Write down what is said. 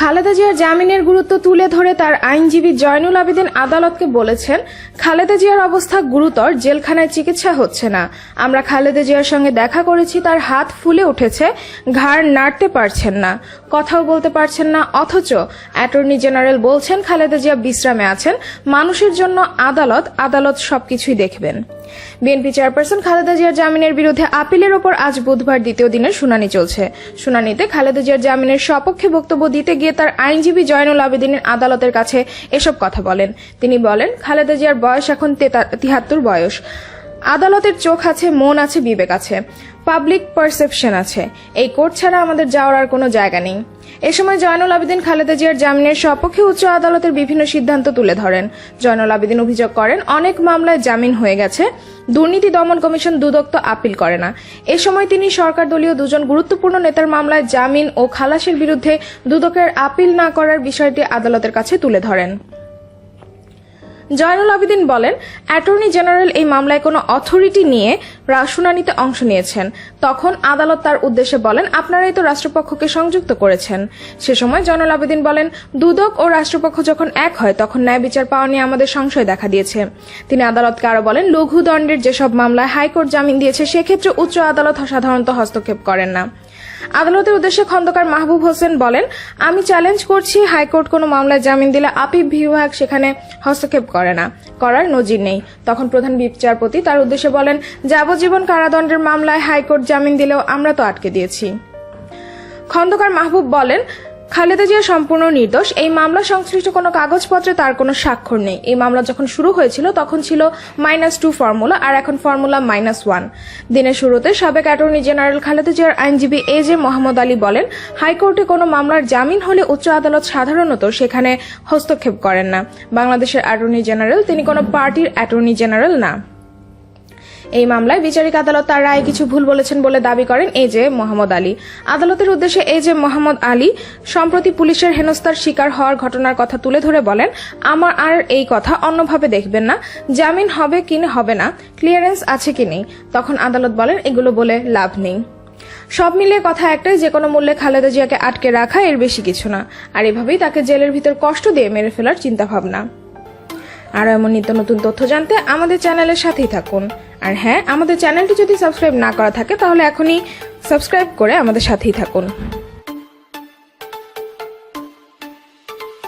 খালেদা জিয়ার জামিনের গুরুত্ব তুলে ধরে তার আইনজীবী জয়নুল আবেদিন আদালতকে বলেছেন, খালেদা জিয়ার অবস্থা গুরুতর, জেলখানায় চিকিৎসা হচ্ছে না। আমরা খালেদা জিয়ার সঙ্গে দেখা করেছি, তার হাত ফুলে উঠেছে, ঘাড় নাড়তে পারছেন না, কথাও বলতে পারছেন না, অথচ অ্যাটর্নি জেনারেল বলছেন, খালেদা জিয়া বিশ্রামে আছেন, মানুষের জন্য আদালত আদালত সবকিছুই দেখবেন। বিএনপি চেয়ারপারসন খালেদা জিয়ার জামিনের বিরুদ্ধে আপিলের ওপর আজ বুধবার দ্বিতীয় দিনের শুনানি চলছে। শুনানিতে খালেদা জিয়ার জামিনের সপক্ষে বক্তব্য দিতে গিয়ে তার আইনজীবী জয়নুল আবেদিনের আদালতের কাছে এসব কথা বলেন। তিনি বলেন, খালেদা জিয়ার বয়স এখন তিহাত্তর বয়স। আদালতের চোখ আছে, মন আছে, বিবেক আছে। পাবলিক পারসেপশন আছে। এই কোর্ট ছাড়া আমাদের যাওয়ার আর কোনো জায়গা নেই। এ সময় জয়নুল আবেদিন, খালেদা জিয়ার জামিনের সপক্ষে উচ্চ আদালতের বিভিন্ন সিদ্ধান্ত তুলে ধরেন। জয়নুল আবেদিন অভিযোগ করেন, অনেক মামলায় জামিন হয়ে গেছে। দুর্নীতি দমন কমিশন দুদক তো আপিল করে না। এ সময় তিনি সরকার দলীয় দুজন গুরুত্বপূর্ণ নেতার মামলায় জামিন ও খালাসের বিরুদ্ধে দুদকের আপিল না করার বিষয়টি আদালতের কাছে তুলে ধরেন। জয়নুল আবেদিন বলেন, অ্যাটর্নি জেনারেল এই মামলায় কোনো অথরিটি নিয়ে শুনানিতে অংশ নিয়েছেন। তখন আদালত তার উদ্দেশ্যে বলেন, আপনারাই তো রাষ্ট্রপক্ষকে সংযুক্ত করেছেন। সে সময় জয়নুল আবেদিন বলেন, দুদক ও রাষ্ট্রপক্ষ যখন এক হয়, তখন ন্যায় বিচার পাওয়া নিয়ে আমাদের সংশয় দেখা দিয়েছে। তিনি আদালতকে আরও বলেন লঘু দণ্ডের যেসব মামলায় হাইকোর্ট জামিন দিয়েছে, সেক্ষেত্রে উচ্চ আদালত সাধারণত হস্তক্ষেপ করেন না। আদালতের উদ্দেশ্যে খন্দকার মাহবুব হোসেন বলেন, আমি চ্যালেঞ্জ করছি, হাইকোর্ট কোনো মামলায় জামিন দিলে আপিল বিভাগ সেখানে হস্তক্ষেপ করে না, করার নজির নেই। তখন প্রধান বিচারপতি তার উদ্দেশ্যে বলেন, যাবজ্জীবন কারাদণ্ডের মামলায় হাইকোর্ট জামিন দিলেও আমরা তো আটকে দিয়েছি। খন্দকার মাহবুব বলেন খালেদা জিয়া সম্পূর্ণ নির্দোষ। এই মামলা সংশ্লিষ্ট কোনো কাগজপত্রে তার কোনো স্বাক্ষর নেই। এই মামলা যখন শুরু হয়েছিল, তখন ছিল মাইনাস টু ফর্মুলা আর এখন ফর্মুলা মাইনাস ওয়ান দিনের শুরুতে সাবেক অ্যাটর্নি জেনারেল খালেদা জিয়ার আইনজীবী এ জে মোহাম্মদ আলী বলেন, হাইকোর্টে কোনো মামলার জামিন হলে উচ্চ আদালত সাধারণত সেখানে হস্তক্ষেপ করেন না। বাংলাদেশের অ্যাটর্নি জেনারেল তিনি কোনো পার্টির অ্যাটর্নি জেনারেল না। এই মামলায় বিচারিক আদালত তার রায়ে কিছু ভুল বলেছেন বলে দাবি করেন এ জে মোহাম্মদ আলী। আদালতের উদ্দেশ্যে এ জে মোহাম্মদ আলী সম্প্রতি পুলিশের হেনস্থার শিকার হওয়ার ঘটনার কথা তুলে ধরে বলেন, আমার আর এই কথা অন্যভাবে দেখবেন না। জামিন হবে কি হবে না, ক্লিয়ারেন্স আছে কি নেই? তখন আদালত বলেন, এগুলো বলে লাভ নেই। সব মিলিয়ে কথা একটাই, যে কোনো মূল্যে খালেদা জিয়াকে আটকে রাখা এর বেশি কিছু না। আর এভাবেই তাকে জেলের ভিতর কষ্ট দিয়ে মেরে ফেলার চিন্তা ভাবনা আর এমন নিত্য নতুন তথ্য জানতে আমাদের চ্যানেলের সাথেই থাকুন। আর হ্যাঁ আমাদের চ্যানেলটি যদি সাবস্ক্রাইব না করা থাকে, তাহলে এখনই সাবস্ক্রাইব করে আমাদের সাথেই থাকুন।